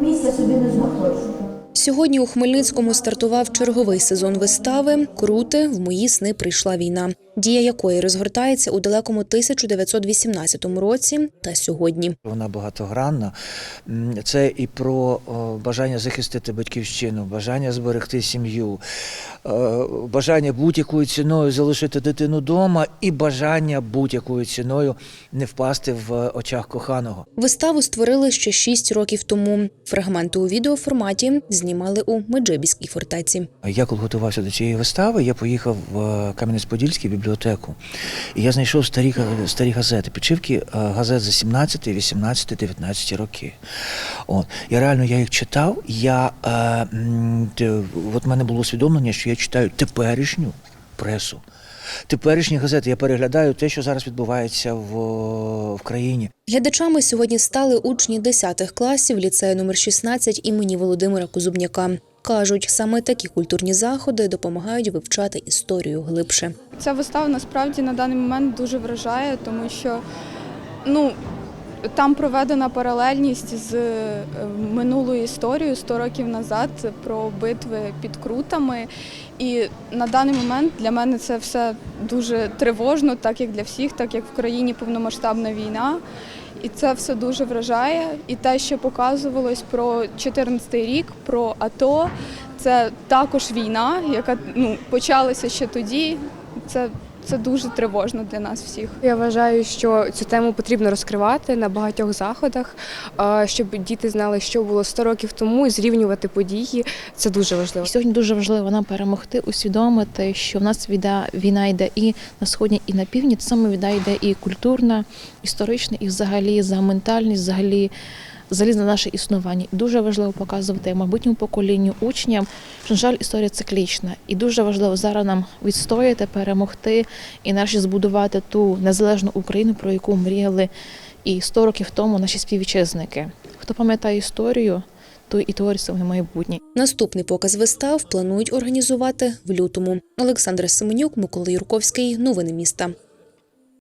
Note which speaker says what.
Speaker 1: Місця собі не знаходжу.
Speaker 2: Сьогодні у Хмельницькому стартував черговий сезон вистави Крути в мої сни прийшла війна, дія якої розгортається у далекому 1918 році та сьогодні.
Speaker 3: Вона багатогранна. Це і про бажання захистити батьківщину, бажання зберегти сім'ю, е, бажання будь-якою ціною залишити дитину вдома і бажання будь-якою ціною не впасти в очах коханого.
Speaker 2: Виставу створили ще шість років тому. Фрагменти у відеоформаті знімали у Меджибіській фортеці.
Speaker 3: Я коли готувався до цієї вистави, я поїхав в Кам'янець-Подільський бібліотеку. І я знайшов старі, старі газети, підшивки е, газет за 17, 18, 19 роки. От. Я реально я їх читав. Я, е, от мене було усвідомлення, що я читаю теперішню пресу. Теперішні газети я переглядаю те, що зараз відбувається в, в країні.
Speaker 2: Глядачами сьогодні стали учні 10 класів ліцею номер 16 імені Володимира Козубняка. Кажуть, саме такі культурні заходи допомагають вивчати історію глибше.
Speaker 4: Ця вистава насправді на даний момент дуже вражає, тому що ну, там проведена паралельність з е, минулою історією 100 років назад про битви під крутами. І на даний момент для мене це все дуже тривожно, так як для всіх, так як в країні повномасштабна війна. І це все дуже вражає. І те, що показувалось про 14 рік, про АТО, це також війна, яка ну, почалася ще тоді. Це, це дуже тривожно для нас всіх.
Speaker 5: Я вважаю, що цю тему потрібно розкривати на багатьох заходах, щоб діти знали, що було 100 років тому, і зрівнювати події. Це дуже важливо.
Speaker 6: І Сьогодні дуже важливо нам перемогти, усвідомити, що в нас війна, війна йде і на сході, і на півдні. Саме війна йде і культурна, історична, і взагалі за ментальність, взагалі, взагалі за наше існування. І дуже важливо показувати майбутньому поколінню учням, що, на жаль, історія циклічна. І дуже важливо зараз нам відстояти, перемогти і нарешті збудувати ту незалежну Україну, про яку мріяли і 100 років тому наші співвітчизники. Хто пам'ятає історію, той і творить своє майбутнє.
Speaker 2: Наступний показ вистав планують організувати в лютому. Олександра Семенюк, Микола Юрковський. Новини міста.